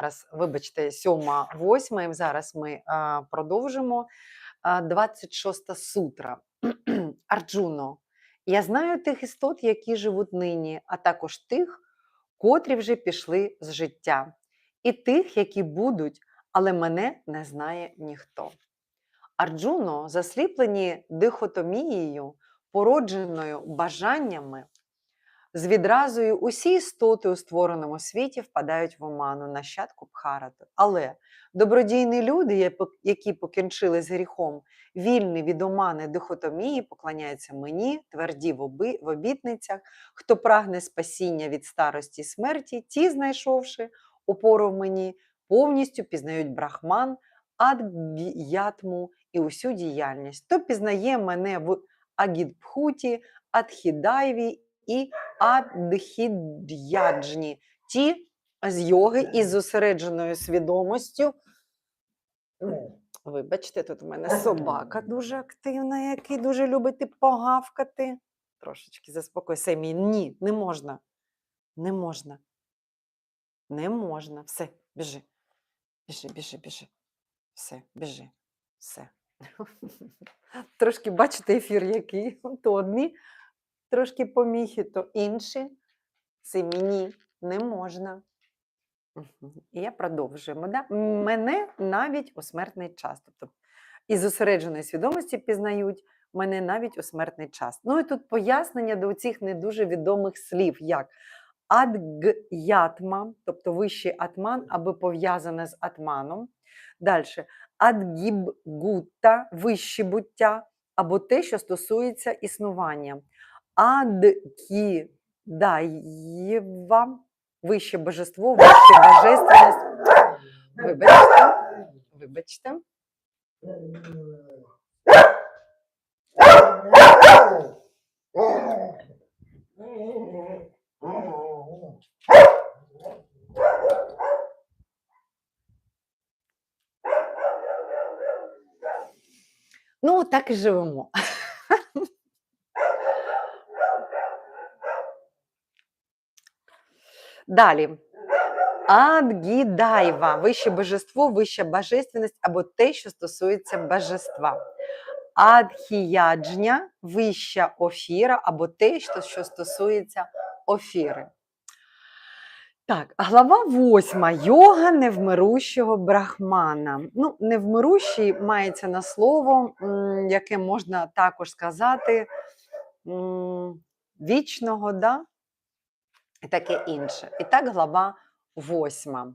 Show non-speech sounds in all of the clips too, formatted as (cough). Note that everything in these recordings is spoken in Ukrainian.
Зараз, вибачте, сьома, восьма, і зараз ми а, продовжимо. А, 26 сутра. (clears throat) Арджуно, я знаю тих істот, які живуть нині, а також тих, котрі вже пішли з життя, і тих, які будуть, але мене не знає ніхто. Арджуно, засліплені дихотомією, породженою бажаннями, з відразою усі істоти у створеному світі впадають в оману нащадку Бхарати. Але добродійні люди, які покінчили з гріхом, вільні від омани дихотомії, поклоняються мені, тверді в, обітницях, хто прагне спасіння від старості й смерті, ті, знайшовши опору в мені, повністю пізнають брахман, адг'ятму і усю діяльність. Хто пізнає мене в Агідбхуті, Адхідайві і Адхід'яджні, ті з йоги із зосередженою свідомістю. Вибачте, тут у мене собака дуже активна, який дуже любить погавкати. Трошечки заспокойся, мій. Ні, не можна. Не можна. Не можна. Все, біжи. Біжи, біжи, біжи. Все, біжи. Все. (laughs) Трошки бачите ефір, який. То одні трошки поміхи, то інші. Це мені не можна. І я продовжуємо. Да? Мене навіть у смертний час. Тобто із зосередженої свідомості пізнають мене навіть у смертний час. Ну і тут пояснення до цих не дуже відомих слів, як адг'ятма, тобто вищий атман, або пов'язане з атманом. Далі адгібгутта, вище буття, або те, що стосується існування. Адкідаєва, вище божество, вище божественність. Вибачте, вибачте. Ну, так і живемо. Далі. Адгідайва, вище божество, вища божественність або те, що стосується божества. Адхіяджня, вища офіра, або те, що, стосується офіри. Так, глава восьма. Йога невмирущого брахмана. Ну, невмирущий мається на слово, яке можна також сказати вічного, да? І таке інше. І так, глава восьма.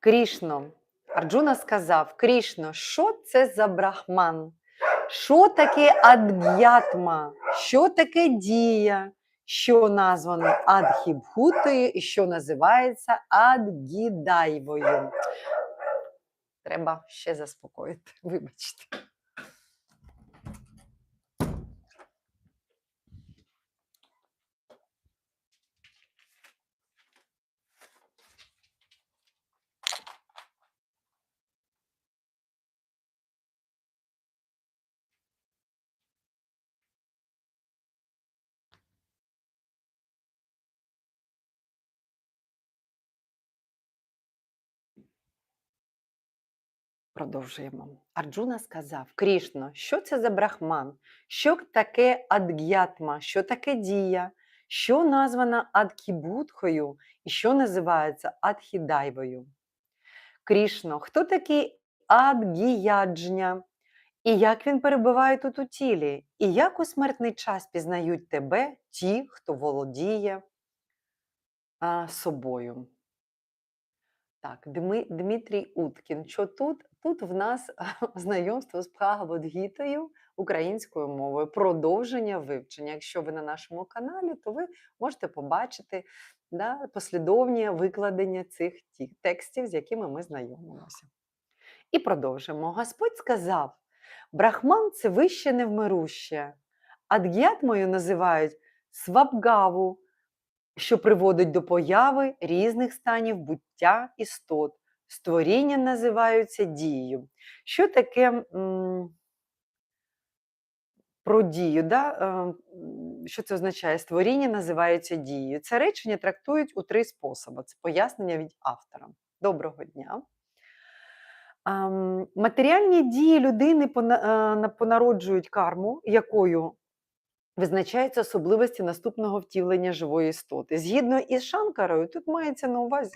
Крішно. Арджуна сказав: Крішно, що це за брахман? Що таке адг'ятма? Що таке дія? Що названо адхібхутою і що називається адгідайвою? Треба ще заспокоїти, (laughs) вибачте. Продовжуємо. Арджуна сказав: Крішно, що це за брахман? Що таке адг'ятма? Що таке дія? Що названа адкібутхою і що називається адхідайвою? Крішно, хто такий адгіяджня? І як він перебуває тут у тілі? І як у смертний час пізнають тебе ті, хто володіє а, собою? Так, Дми, Дмитрій Уткін. Що тут? Тут в нас (laughs) знайомство з Бхагавадгітою українською мовою, продовження вивчення. Якщо ви на нашому каналі, то ви можете побачити да, послідовні викладення цих ті- текстів, з якими ми знайомимося. І продовжимо. Господь сказав: Брахман це вище невмируще, адг'ятмою називають свабгаву, що приводить до появи різних станів буття істот. Створіння називаються дією. Що таке про дію. Да? е, Що це означає? Створіння називається дією. Це речення трактують у три способи. Це пояснення від автора. Доброго дня. Матеріальні дії людини е, на- понароджують карму, якою визначаються особливості наступного втілення живої істоти. Згідно із Шанкарою, тут мається на увазі,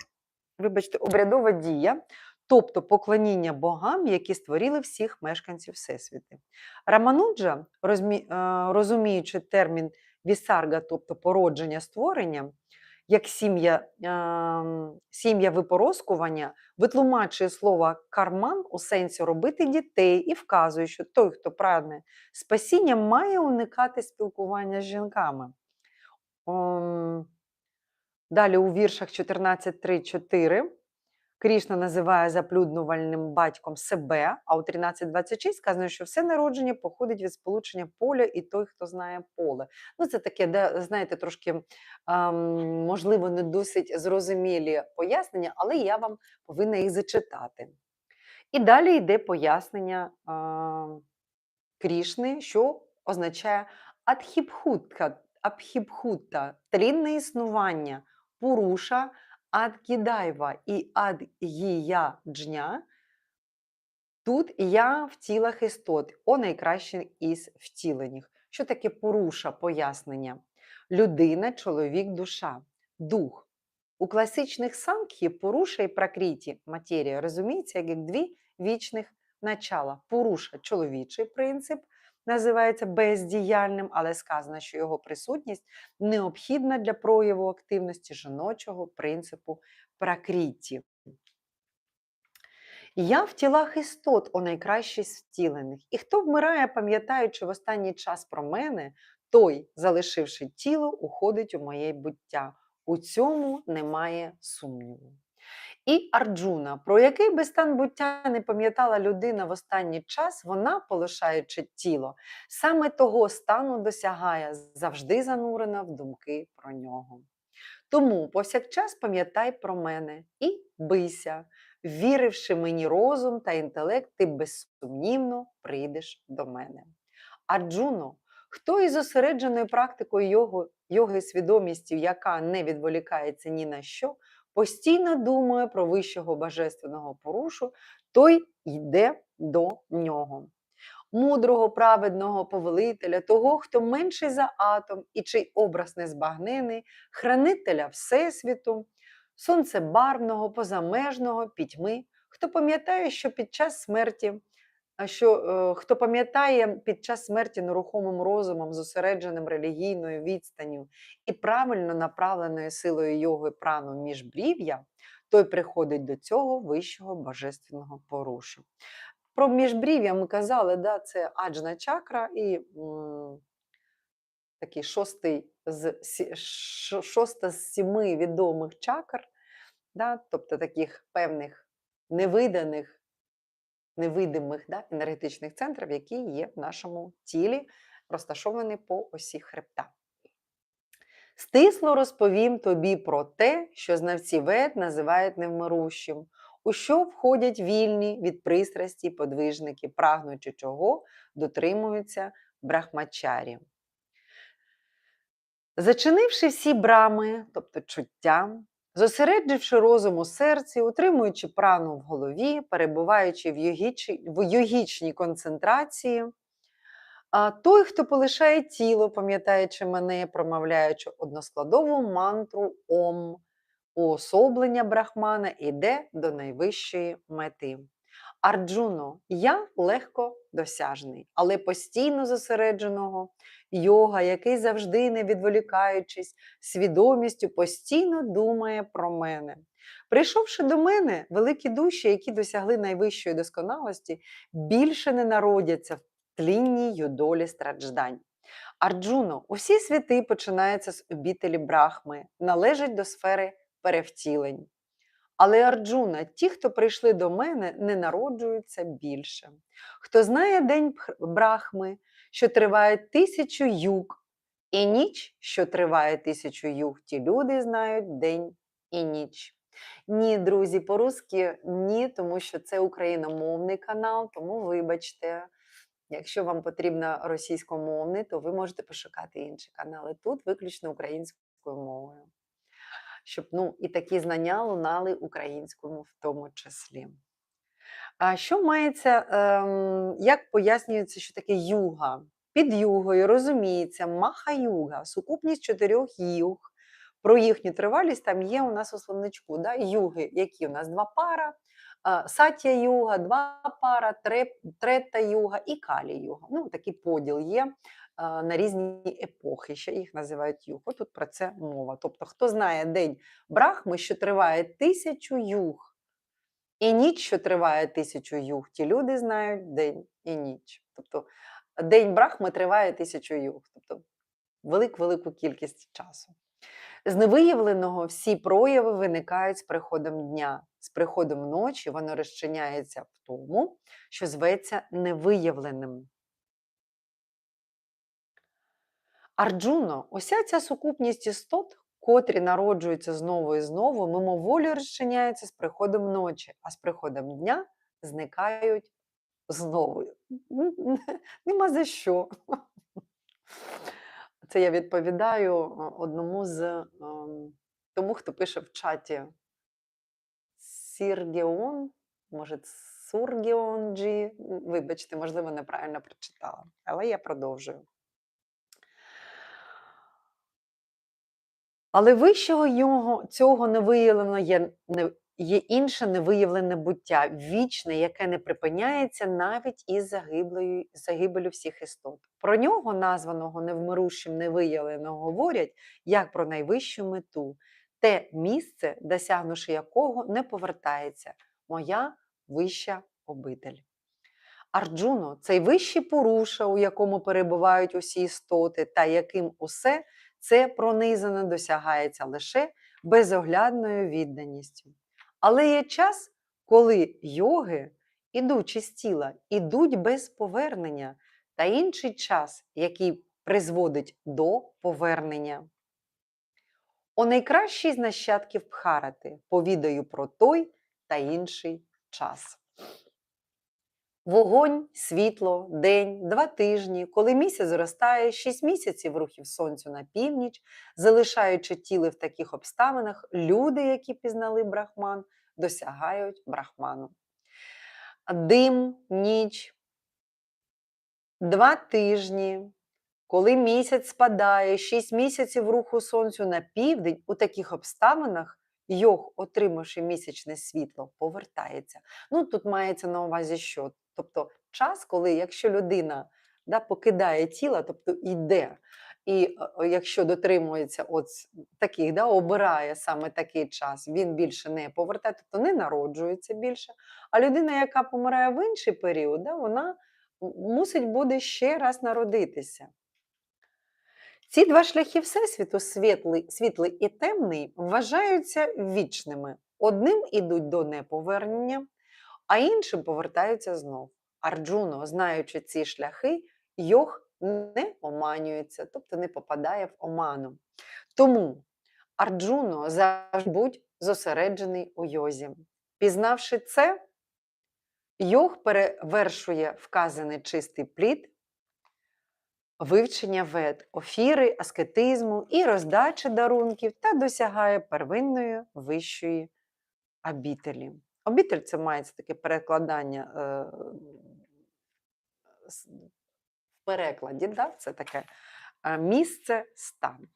вибачте, обрядова дія, тобто поклоніння богам, які створили всіх мешканців Всесвіти. Рамануджа, розмі- е, розуміючи термін вісарга, тобто породження створення, як сім'я, ем, сім'я випороскування, витлумачує слово карман у сенсі робити дітей і вказує, що той, хто прагне спасіння, має уникати спілкування з жінками. Далі у віршах 14.3.4 Крішна називає заплюднувальним батьком себе, а у 13.26 сказано, що все народження походить від сполучення поля і той, хто знає поле. Ну, це таке, де, знаєте, трошки ем, можливо не досить зрозумілі пояснення, але я вам повинна їх зачитати. І далі йде пояснення ем, Крішни, що означає адхіпхутка, абхіпхутта, тлінне існування, пуруша, адкідайва і адгія-джня. Тут я в тілах істот, о найкраще із втілених. Що таке поруша пояснення? Людина, чоловік, душа, дух. У класичних санкхі поруша і пракріті матерія розуміється як дві вічних начала. Поруша чоловічий принцип називається бездіяльним, але сказано, що його присутність необхідна для прояву активності жіночого принципу пракріті. Я в тілах істот, о найкращий з втілених. І хто вмирає, пам'ятаючи в останній час про мене, той, залишивши тіло, уходить у моє буття. У цьому немає сумніву. І Арджуна, про який би стан буття не пам'ятала людина в останній час, вона, полишаючи тіло, саме того стану досягає, завжди занурена в думки про нього. Тому повсякчас пам'ятай про мене і бийся, віривши мені розум та інтелект, ти безсумнівно прийдеш до мене. Арджуно, хто із зосередженою практикою його, йоги свідомістю, яка не відволікається ні на що, постійно думає про вищого божественного порушу, той йде до нього. Мудрого, праведного повелителя, того, хто менший за атом і чий образ незбагнений, хранителя Всесвіту, сонцебарвного, позамежного, пітьми, хто пам'ятає, що під час смерті, що е, хто пам'ятає під час смерті нерухомим розумом, зосередженим релігійною відстанню і правильно направленою силою йоги прану міжбрів'я, той приходить до цього вищого божественного порушу. Про міжбрів'я ми казали, да, це аджна чакра і м, такий шостий з, шоста з сіми відомих чакр, да, тобто таких певних невиданих, невидимих да, енергетичних центрів, які є в нашому тілі, розташовані по осі хребта. Стисло розповім тобі про те, що знавці вед називають невмирущим, у що входять вільні від пристрасті подвижники, прагнучи чого дотримуються брахмачарі. Зачинивши всі брами, тобто чуття, зосередживши розум у серці, утримуючи прану в голові, перебуваючи в, йогічі, в йогічній концентрації, а той, хто полишає тіло, пам'ятаючи мене, промовляючи односкладову мантру Ом, уособлення Брахмана іде до найвищої мети. Арджуно, я легко досяжний, але постійно зосередженого йога, який завжди, не відволікаючись, свідомістю постійно думає про мене. Прийшовши до мене, великі душі, які досягли найвищої досконалості, більше не народяться в тлінній юдолі страждань. Арджуно, усі світи починаються з обітелі Брахми, належать до сфери перевтілень. Але Арджуна, ті, хто прийшли до мене, не народжуються більше. Хто знає день Брахми, що триває тисячу юг, і ніч, що триває тисячу юг, ті люди знають день і ніч. Ні, друзі, по-русски ні, тому що це україномовний канал, тому вибачте. Якщо вам потрібно російськомовний, то ви можете пошукати інші канали. Тут виключно українською мовою. Щоб ну, і такі знання лунали українському в тому числі. А що мається, ем, як пояснюється, що таке юга? Під югою розуміється маха-юга, сукупність чотирьох юг. Про їхню тривалість там є у нас у словничку. Да? Юги, які у нас два пара, сатя юга, два пара, трета юга і калі юга. Ну, такий поділ є на різні епохи, ще їх називають юг. Тут про це мова. Тобто, хто знає день Брахми, що триває тисячу юг, і ніч, що триває тисячу юг, ті люди знають день і ніч. Тобто день Брахми триває тисячу юг, тобто велику-велику кількість часу. З невиявленого всі прояви виникають з приходом дня. З приходом ночі воно розчиняється в тому, що зветься невиявленим. Арджуно, уся ця сукупність істот, котрі народжуються знову і знову, мимоволі розчиняються з приходом ночі, а з приходом дня зникають знову. (laughs) Нема за що. Це я відповідаю е, одному з ем, тому, хто пише в чаті Сіргеон, може, Сургеон Джі. Вибачте, можливо, неправильно прочитала, але я продовжую. Але вищого його, цього не виявлено є, не, є інше невиявлене буття, вічне, яке не припиняється навіть із загиблою, загибелю всіх істот. Про нього, названого невмирущим невиявленого, говорять як про найвищу мету, те місце, досягнувши якого не повертається, моя вища обитель. Арджуно цей вищий поруша, у якому перебувають усі істоти, та яким усе це пронизано досягається лише безоглядною відданістю. Але є час, коли йоги, ідучи з тіла, ідуть без повернення, та інший час, який призводить до повернення. О найкращий з нащадків Пхарати повідаю про той та інший час. Вогонь, світло, день, два тижні, коли місяць зростає, шість місяців рухів сонцю на північ, залишаючи тіли в таких обставинах, люди, які пізнали брахман, досягають брахману. Дим, ніч, два тижні, коли місяць спадає, шість місяців руху сонцю на південь, у таких обставинах йог, отримавши місячне світло, повертається. Ну, тут мається на увазі, що Тобто час, коли якщо людина да, покидає тіло, тобто йде, і якщо дотримується от таких, да, обирає саме такий час, він більше не повертає, тобто не народжується більше. А людина, яка помирає в інший період, да, вона мусить буде ще раз народитися. Ці два шляхи Всесвіту, світлий, світлий і темний, вважаються вічними. Одним ідуть до неповернення, а іншим повертаються знов. Арджуно, знаючи ці шляхи, йог не оманюється, тобто не попадає в оману. Тому Арджуно завжди будь зосереджений у йозі. Пізнавши це, йог перевершує вказаний чистий плід, вивчення вед, офіри, аскетизму і роздачі дарунків та досягає первинної вищої обітелі. Обітель це мається таке перекладання е, в перекладі, да? це таке е, місце стан.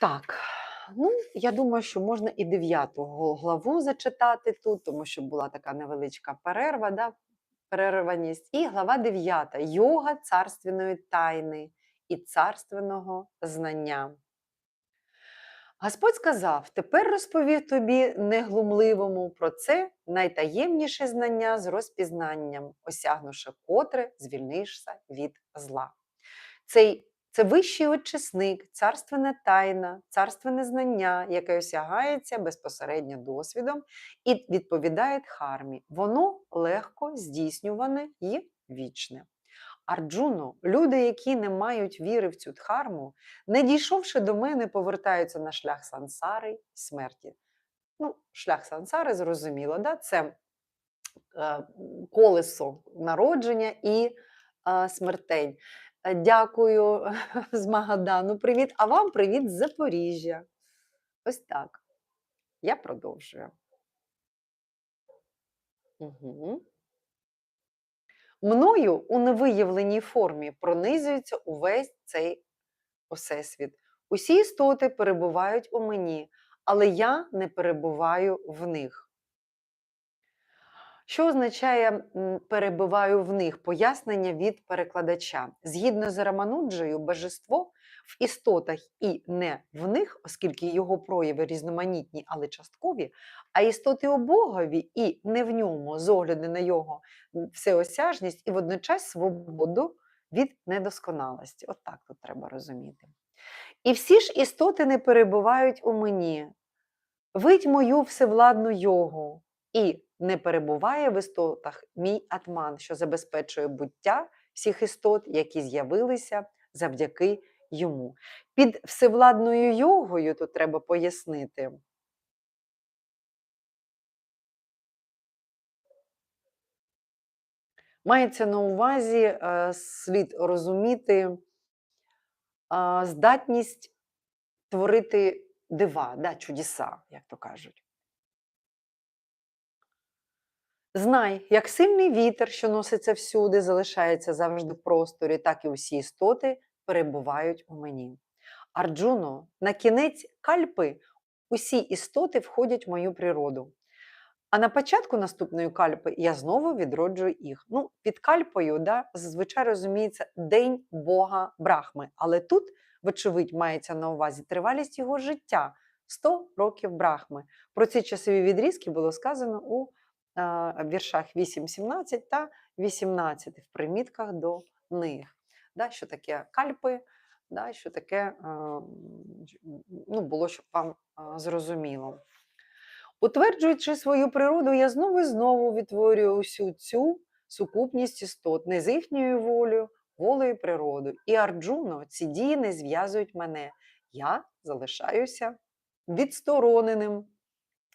Так, ну, я думаю, що можна і дев'яту главу зачитати тут, тому що була така невеличка перерва, да? перерваність. І глава 9. Йога царственної тайни і царственного знання. Господь сказав: тепер розповів тобі неглумливому про це найтаємніше знання з розпізнанням, осягнувши котре, звільнишся від зла. Цей це вищий очисник, царственна тайна, царственне знання, яке осягається безпосередньо досвідом і відповідає дхармі. Воно легко здійснюване і вічне. Арджуно, люди, які не мають віри в цю дхарму, не дійшовши до мене, повертаються на шлях сансари і смерті. Ну, шлях сансари, зрозуміло, да? це е, колесо народження і е, смертей. Е, Дякую (laughs) з Магадану. Привіт. А вам привіт з Запоріжжя. Ось так. Я продовжую. Угу. Мною у невиявленій формі пронизується увесь цей всесвіт. Усі істоти перебувають у мені, але я не перебуваю в них. Що означає перебуваю в них? Пояснення від перекладача. Згідно з Рамануджею, божество в істотах і не в них, оскільки його прояви різноманітні, але часткові, а істоти у Богові і не в ньому, з огляду на його всеосяжність і водночас свободу від недосконалості. От так тут треба розуміти. І всі ж істоти не перебувають у мені. Видь мою всевладну йогу, і не перебуває в істотах мій атман, що забезпечує буття всіх істот, які з'явилися завдяки йому. Під всевладною йогою тут треба пояснити. Мається на увазі е, слід розуміти здатність творити дива, да, чудеса, як то кажуть. Знай, як сильний вітер, що носиться всюди, залишається завжди в просторі, так і усі істоти перебувають у мені. Арджуно, на кінець кальпи усі істоти входять в мою природу. А на початку наступної кальпи я знову відроджую їх. Ну, під кальпою да, зазвичай розуміється День Бога Брахми. Але тут, вочевидь, мається на увазі тривалість його життя 100 років Брахми. Про ці часові відрізки було сказано у е, віршах 8.17 та 18 в примітках до них. Да, що таке кальпи, да, що таке е, ну, було, щоб вам е, зрозуміло. Утверджуючи свою природу, я знову і знову відтворюю усю цю сукупність істот, не з їхньою волею, волею природи. І Арджуно, ці дії не зв'язують мене. Я залишаюся відстороненим,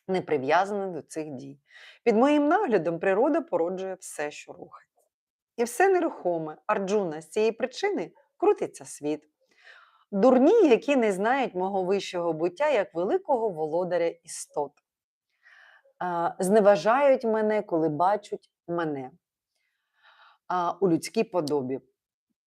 не прив'язаним до цих дій. Під моїм наглядом природа породжує все, що рухається. І все нерухоме. Арджуна з цієї причини крутиться світ. Дурні, які не знають мого вищого буття як великого володаря істот зневажають мене, коли бачать мене у людській подобі.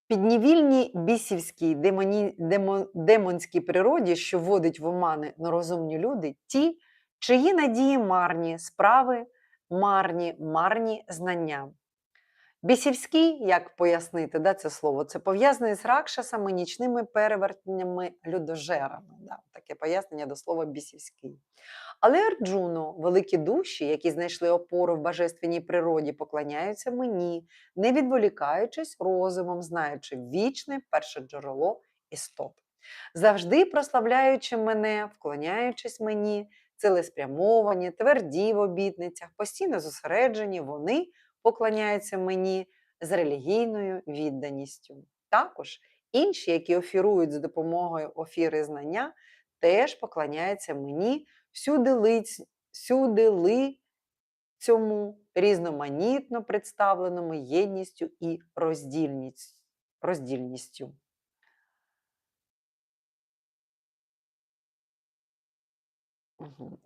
Піднівільній бісівській демоні, демо, демонській природі, що вводить в омани нерозумні люди, ті, чиї надії марні, справи марні, марні знання. Бісівський, як пояснити да, це слово, це пов'язане з ракшасами, нічними перевертнями людожерами. Да, таке пояснення до слова бісівський. Але Арджуно, великі душі, які знайшли опору в божественній природі, поклоняються мені, не відволікаючись розумом, знаючи вічне перше джерело істот. Завжди прославляючи мене, вклоняючись мені, цілеспрямовані, тверді в обітницях, постійно зосереджені, вони поклоняються мені з релігійною відданістю. Також інші, які офірують за допомогою офіри знання, теж поклоняються мені всюди всюди ли цьому різноманітно представленому єдністю і роздільністю.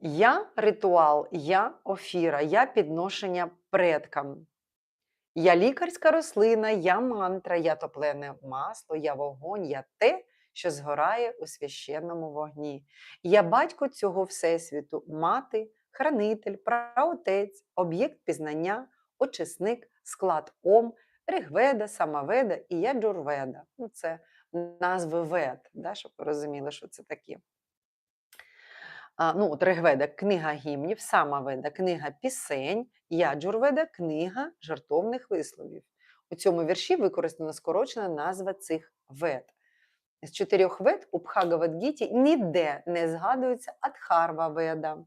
Я ритуал, я офіра, я підношення предкам. Я лікарська рослина, я мантра, я топлене масло, я вогонь, я те, що згорає у священному вогні. Я батько цього всесвіту, мати, хранитель, праотець, об'єкт пізнання, очисник, склад ом, ригведа, самаведа і я джурведа. Ну, це назви вед, да, щоб розуміли, що це таке. Ну, от Ригведа книга гімнів, Самаведа книга пісень, Яджурведа книга жартовних висловів. У цьому вірші використана скорочена назва цих вед. З чотирьох вед у Бхагавадгіті ніде не згадується Адхарва Веда,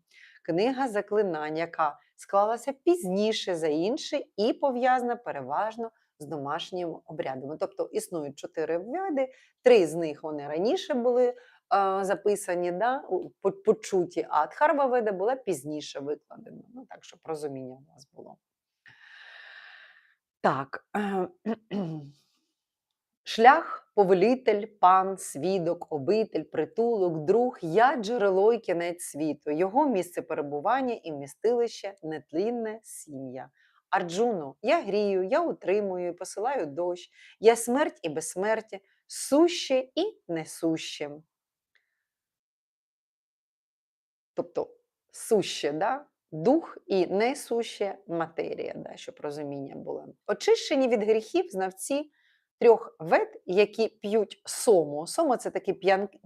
книга заклинань, яка склалася пізніше за інші і пов'язана переважно з домашніми обрядами. Тобто існують чотири веди, три з них вони раніше були записані, да, почуті, а Адхарва Веда була пізніше викладена. Ну, так, щоб розуміння у вас було. Так. (clears throat) Шлях, повелитель, пан, свідок, обитель, притулок, друг, я джерело й кінець світу, його місце перебування і вмістилище нетлінне сім'я. Арджуно, я грію, я утримую посилаю дощ, я смерть і безсмертя, суще і несуще. Тобто суще, да? дух і несуще матерія, да? щоб розуміння було. Очищені від гріхів знавці трьох вед, які п'ють сому. Сомо це такий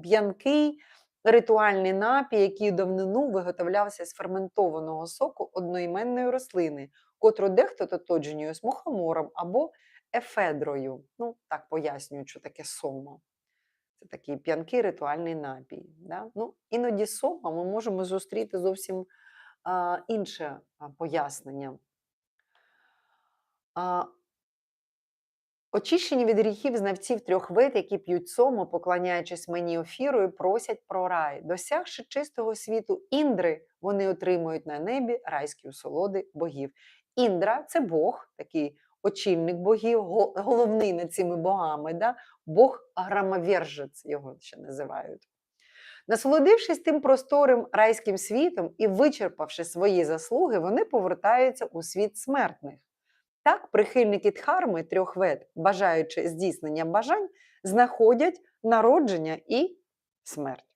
п'янкий ритуальний напій, який давнину виготовлявся з ферментованого соку одноіменної рослини, котру дехто тотожнює з мухомором або ефедрою. Ну, так пояснюють, що таке сомо. Це такий п'янкий ритуальний напій. Да? Ну, іноді сома ми можемо зустріти зовсім а, інше пояснення. А, Очищені від гріхів знавців трьох вид, які п'ють сому, поклоняючись мені офірою, просять про рай. Досягши чистого світу індри, вони отримують на небі райські усолоди богів. Індра це Бог, такий очільник богів, головний над цими богами, да? Бог громовержець його ще називають. Насолодившись тим просторим райським світом і вичерпавши свої заслуги, вони повертаються у світ смертних. Так, прихильники дхарми трьох вед, бажаючи здійснення бажань, знаходять народження і смерть.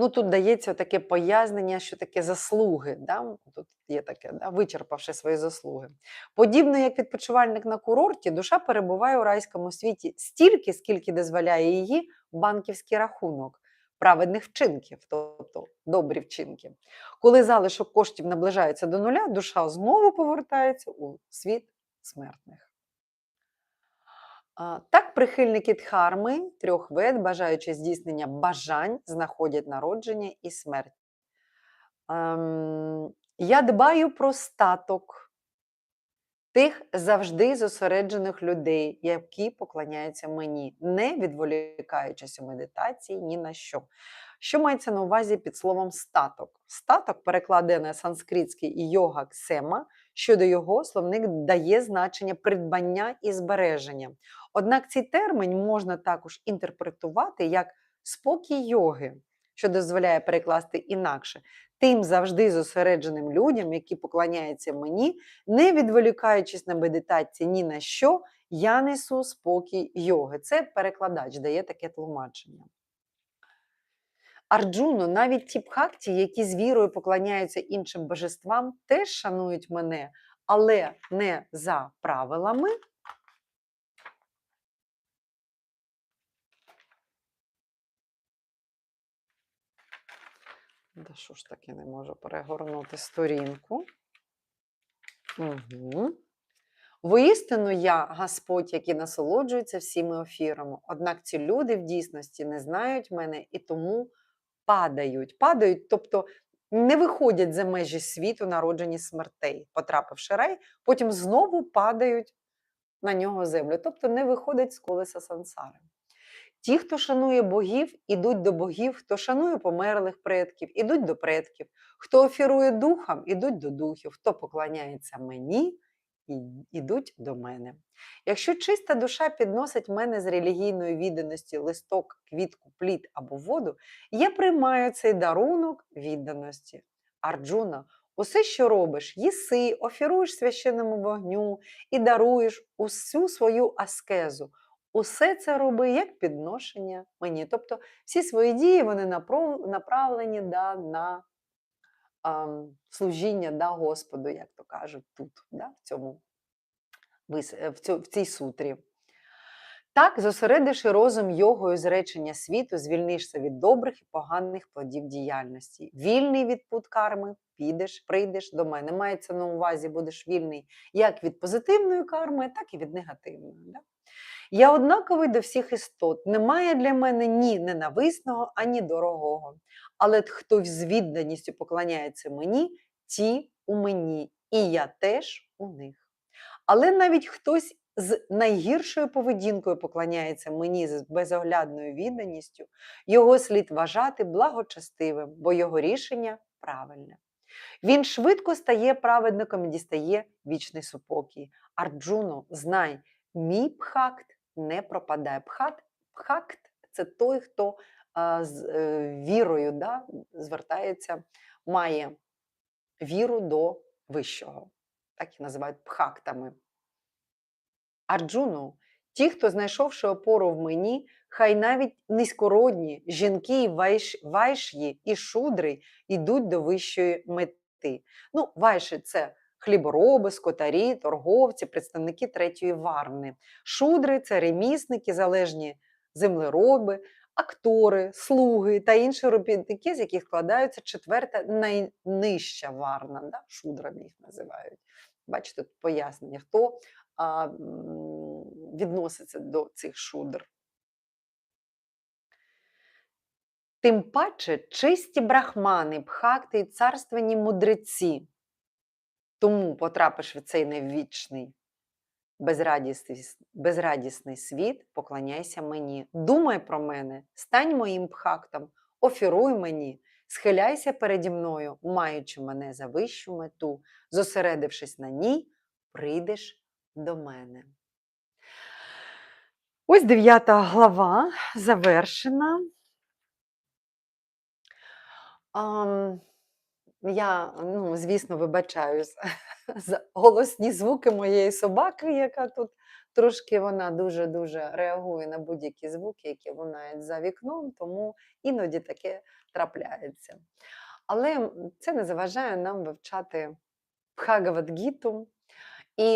Ну, тут дається таке пояснення, що таке заслуги. Да? Тут є таке, да? вичерпавши свої заслуги. Подібно як відпочивальник на курорті, душа перебуває у райському світі стільки, скільки дозволяє її банківський рахунок праведних вчинків, тобто добрі вчинки. Коли залишок коштів наближається до нуля, душа знову повертається у світ смертних. Так, прихильники дхарми трьох вед, бажаючи здійснення бажань, знаходять народження і смерть. Ем, Я дбаю про статок тих завжди зосереджених людей, які поклоняються мені, не відволікаючись у медитації ні на що. Що мається на увазі під словом статок? Статок перекладене санскритський йога ксема, щодо його словник дає значення придбання і збереження. Однак цей термін можна також інтерпретувати як спокій йоги, що дозволяє перекласти інакше. Тим завжди зосередженим людям, які поклоняються мені, не відволікаючись на медитації ні на що, я несу спокій йоги. Це перекладач дає таке тлумачення. Арджуно, навіть ті бхакті, які з вірою поклоняються іншим божествам, теж шанують мене, але не за правилами. Да що ж таки не можу перегорнути сторінку. Угу. Воістину я Господь, який насолоджується всіми офірами. Однак ці люди в дійсності не знають мене і тому падають. Падають, тобто не виходять за межі світу, народжені смертей, потрапивши рай, потім знову падають на нього землю, тобто не виходять з колеса сансари. Ті, хто шанує богів, ідуть до богів, хто шанує померлих предків, ідуть до предків, хто офірує духам, ідуть до духів, хто поклоняється мені, ідуть до мене. Якщо чиста душа підносить мене з релігійної відданості листок, квітку, плід або воду, я приймаю цей дарунок відданості. Арджуна, усе, що робиш, їси, офіруєш священному вогню і даруєш усю свою аскезу. Усе це роби як підношення мені. Тобто всі свої дії вони направлені да, на служіння да, Господу, як то кажуть, тут, да, в, цьому, е, в, цій сутрі. Так, зосередивши розум йогою з речення світу, звільнишся від добрих і поганих плодів діяльності. Вільний від пут карми, підеш, прийдеш до мене. Мається на увазі, будеш вільний як від позитивної карми, так і від негативної. Да? Я однаковий до всіх істот. Немає для мене ні ненависного, ані дорогого. Але хто з відданістю поклоняється мені, ті у мені, і я теж у них. Але навіть хтось з найгіршою поведінкою поклоняється мені з безоглядною відданістю, його слід вважати благочестивим, бо його рішення правильне. Він швидко стає праведником і дістає вічний супокій. Арджуно, знай, мій пхакт не пропадає. Пхат, пхакт це той, хто з е, вірою да, звертається, має віру до вищого. Так і називають пхактами. Арджуну, ті, хто знайшовши опору в мені, хай навіть низькородні жінки і вайш, вайшї і шудри йдуть до вищої мети. Ну, вайші це хлібороби, скотарі, торговці, представники третьої варни. Шудри це ремісники, залежні землероби, актори, слуги та інші робітники, з яких складаються четверта найнижча варна. Да? Шудрами їх називають. Бачите, тут пояснення, хто а, відноситься до цих шудр. Тим паче чисті брахмани, бхакти і царственні мудреці. Тому потрапиш в цей невічний безрадісний, безрадісний світ, поклоняйся мені. Думай про мене, стань моїм бхактом, офіруй мені, схиляйся переді мною, маючи мене за вищу мету, зосередившись на ній, прийдеш до мене. Ось дев'ята глава завершена. Ам, я, ну, звісно, вибачаюсь (laughs) за голосні звуки моєї собаки, яка тут трошки вона дуже-дуже реагує на будь-які звуки, які лунають за вікном, тому іноді таке трапляється. Але це не заважає нам вивчати Бхагавадгіту. І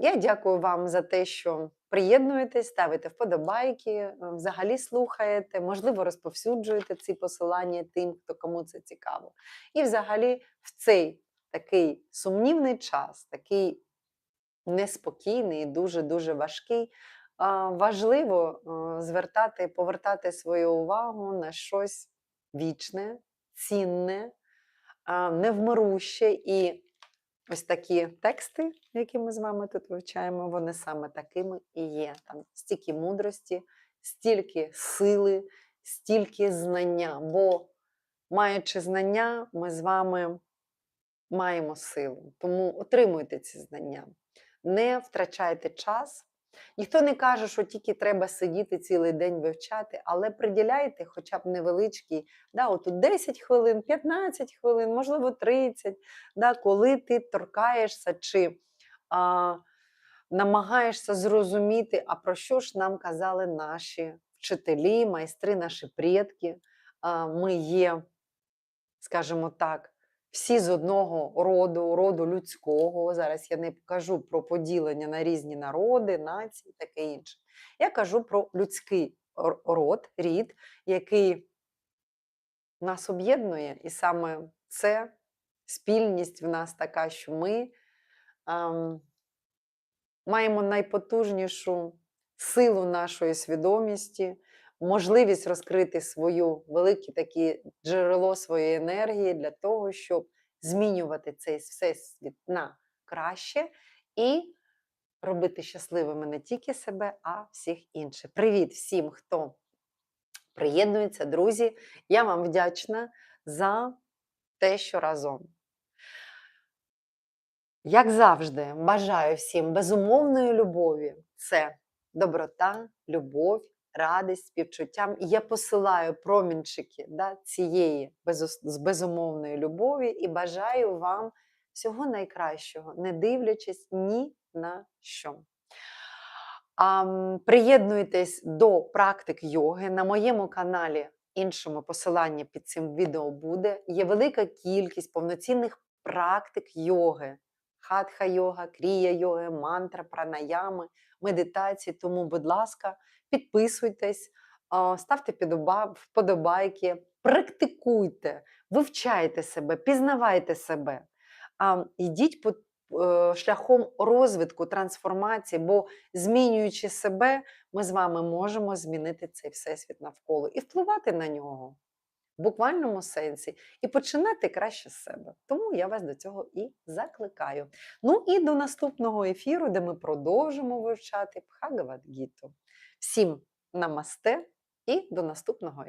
я дякую вам за те, що приєднуєтесь, ставите вподобайки, е, взагалі слухаєте, можливо, розповсюджуєте ці посилання тим, хто кому це цікаво. І взагалі в цей такий сумнівний час, такий неспокійний дуже-дуже важкий, важливо е, звертати, повертати свою увагу на щось вічне, цінне, невмируще і Ось такі тексти, які ми з вами тут вивчаємо, вони саме такими і є. Там стільки мудрості, стільки сили, стільки знання. Бо, маючи знання, ми з вами маємо силу. Тому отримуйте ці знання. Не втрачайте час. Ніхто не каже, що тільки треба сидіти цілий день вивчати, але приділяйте хоча б невеличкий, да, отут 10 хвилин, 15 хвилин, можливо, 30, да, коли ти торкаєшся чи а, намагаєшся зрозуміти, а про що ж нам казали наші вчителі, майстри, наші предки. А, ми є, скажімо так, всі з одного роду, роду людського. Зараз я не кажу про поділення на різні народи, нації, таке інше. Я кажу про людський род, рід, який нас об'єднує, і саме це спільність в нас така, що ми ем, маємо найпотужнішу силу нашої свідомості, можливість розкрити свою велике таке джерело своєї енергії для того, щоб змінювати цей всесвіт на краще і робити щасливими не тільки себе, а всіх інших. Привіт всім, хто приєднується, друзі. Я вам вдячна за те, що разом. Як завжди, бажаю всім безумовної любові. Це доброта, любов, радість, співчуттям. І я посилаю промінчики да, цієї безус- з безумовної любові і бажаю вам всього найкращого, не дивлячись ні на що. А, приєднуйтесь до практик йоги на моєму каналі. Іншому посилання під цим відео буде. Є велика кількість повноцінних практик йоги. Хатха йога, крія йоги, мантра, пранаями, медитації. Тому, будь ласка, підписуйтесь, ставте вподобайки, практикуйте, вивчайте себе, пізнавайте себе. Йдіть по е, шляхом розвитку, трансформації, бо змінюючи себе, ми з вами можемо змінити цей всесвіт навколо і впливати на нього в буквальному сенсі, і починати краще з себе. Тому я вас до цього і закликаю. Ну і до наступного ефіру, де ми продовжимо вивчати Бхагавад-гіту. Всім намасте і до наступного ефіру.